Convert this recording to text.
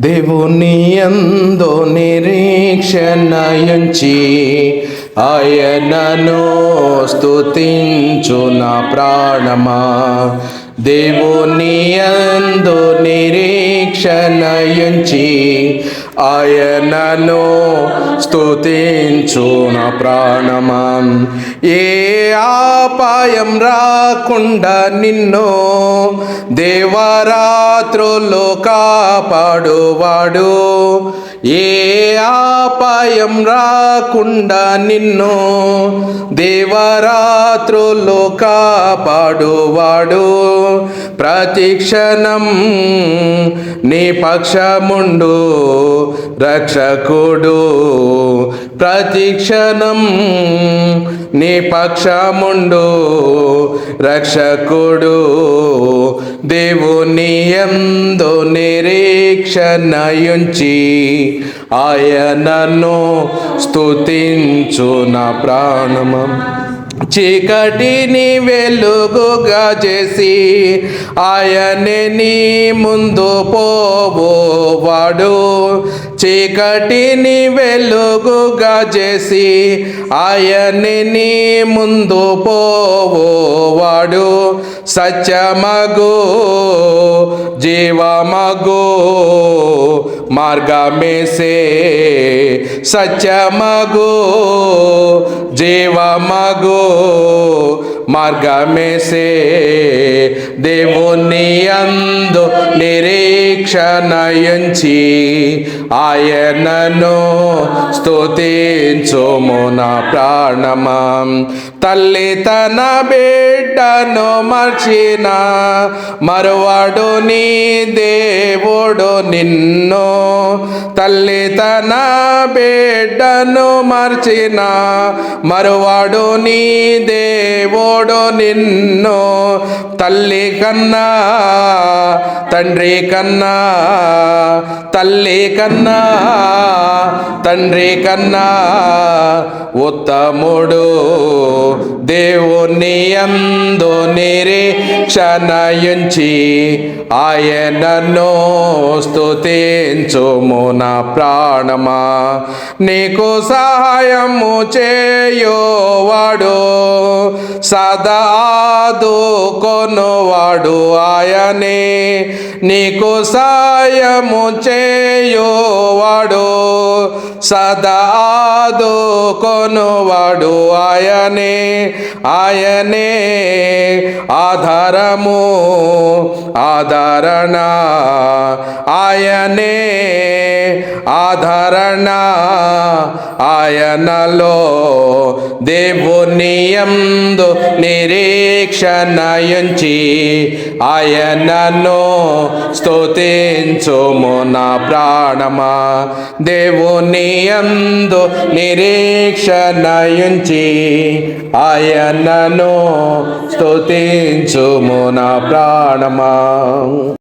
దేవుని యందు నిరీక్షణయుంచి ఆయనను స్తుతించు నా ప్రాణమా. దేవుని యందు నిరీక్షణయుంచి ఆయనను స్తుతించు నా ప్రాణమా. ఏ ఆపాయం రాకుండా నిన్ను దేవరాత్రులు కాపాడువాడు. ఏ ఆపాయం రాకుండా నిన్ను దేవరాత్రులు కాపాడువాడు. ప్రతిక్షణం నీ పక్షముండు రక్షకుడు. ప్రతిక్షణం నీ పక్షముండు రక్షకుడు. దేవుని ఎందు నిరీక్షణయుంచి ఆయనను స్తుతించు నా ప్రాణమం. చీకటిని వెలుగుగా చేసి ఆయనే నీ ముందు పోవోవాడు. చీకటిని వెలుగుగా చేసి ఆయన్ని నీ ముందు పోవోవాడు. సత్యమగు జీవమగు మార్గమేసే. సత్యమగు జీవమగు మార్గమేసే. దేవుని అందు నిరీక్షణయుంచి ఆయనను స్తుతించుము నా ప్రాణమా. తల్లి తన బిడ్డను మర్చిన మరువాడు నీ దేవుడు నిన్ను. తల్లి తన బిడ్డను మర్చిన మరువాడు నీ దేవుడు నిన్ను. తల్లి కన్నా తండ్రి కన్నా తల్లి కన్నా తండ్రి కన్నా ఉత్తముడు. దేవుని అందు నిరీక్షణయుంచి ఆయనను స్తుతించుము నా ప్రాణమా. నీకు సహాయము చేయువాడు సదాదు కొనువాడు ఆయనే. నీకు సాయము చేయువాడు. సదాదు కొనువాడు ఆయనే ఆయనే ఆధారము ఆధారణ ఆయనే ఆధారణ ఆయనలో దేవుని యందు నిరీక్షణయుంచి ఆయనను స్తుతించుము నా ప్రాణమా. దేవుని నీయందు నిరీక్షణయుంచి ఆయనను స్తుతించుము నా ప్రాణమా.